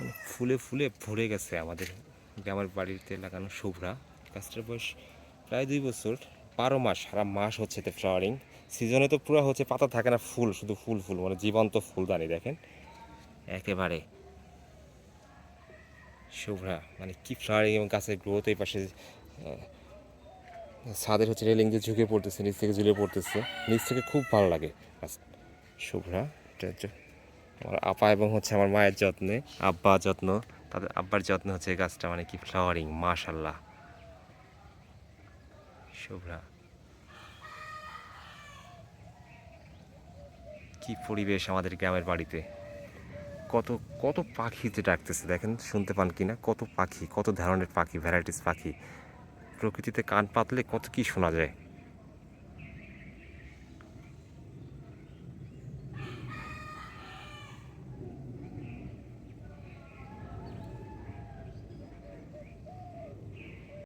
মানে ফুলে ফুলে ভরে গেছে আমাদের গ্রামের বাড়িতে লাগানো শুভ্রা। গাছটার বয়স প্রায় দুই বছর। বারো মাস, সারা মাস হচ্ছে এতে ফ্লাওয়ারিং সিজনে তো পুরো হচ্ছে পাতা থাকে না, ফুল, শুধু ফুল ফুল মানে জীবন্ত ফুল ফুলদানি, দেখেন। একেবারে শুভ্রা মানে কি ফ্লাওয়ারিং এবং গাছের গ্রোথ এই পাশে ছাদের হচ্ছে রেলিং দিয়ে ঝুঁকে পড়তেছে, নিচ থেকে ঝুলে পড়তেছে। নিচ থেকে খুব ভালো লাগে শুভ্রা, এটা আমার আপা এবং হচ্ছে আমার মায়ের যত্নে, আব্বা যত্ন, তাদের আব্বার যত্ন হচ্ছে গাছটা মানে কি ফ্লাওয়ারিং মাশাল্লাহ শুভ্রা। কি পরিবেশ আমাদের গ্রামের বাড়িতে। কত কত পাখি যে ডাকতেছে, দেখেন, শুনতে পান কি না কত পাখি, কত ধরনের পাখি ভ্যারাইটিস পাখি। প্রকৃতিতে কান পাতলে কত কি শোনা যায়।